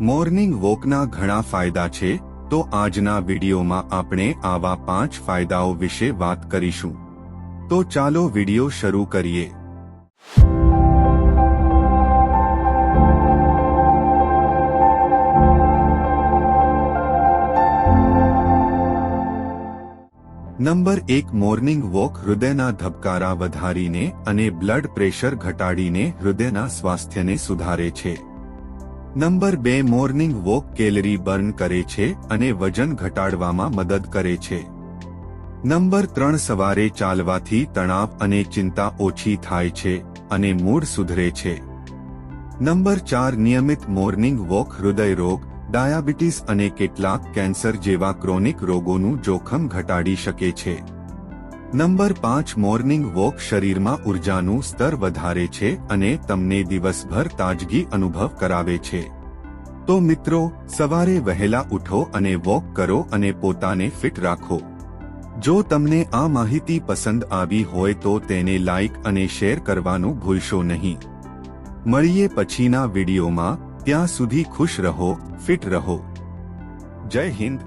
Morning વોકના ઘણા ફાયદા છે, તો આજના વિડીયોમાં આપણે આવા પાંચ ફાયદાઓ વિશે વાત કરીશું. તો ચાલો વીડિયો શરૂ કરીએ. નંબર એક, મોર્નિંગ વોક હૃદયના ધબકારા વધારીને અને બ્લડ પ્રેશર ઘટાડીને હૃદયના સ્વાસ્થ્યને સુધારે છે. નંબર બે મોર્નિંગ વોક કેલરી બર્ન કરે છે અને વજન ઘટાડવામાં મદદ કરે છે. નંબર ત્રણ સવારે ચાલવાથી તણાવ અને ચિંતા ઓછી થાય છે અને મૂડ સુધરે છે. નંબર ચાર નિયમિત મોર્નિંગ વોક હૃદય રોગ, ડાયાબિટીસ અને કેટલાક કેન્સર જેવા ક્રોનિક રોગોનું જોખમ ઘટાડી શકે છે. નંબર પાંચ મોર્નિંગ વોક શરીરમાં ઉર્જાનું સ્તર વધારે છે અને તમને દિવસભર તાજગી અનુભવ કરાવે છે. તો મિત્રો, સવારે વહેલા ઉઠો અને વોક કરો અને પોતાને ફિટ રાખો. જો તમને આ માહિતી પસંદ આવી હોય તો તેને લાઇક અને શેર કરવાનું ભૂલશો નહીં. મળીએ પછીના વિડીયોમાં, ત્યાં સુધી ખુશ રહો, ફિટ રહો. જય હિન્દ.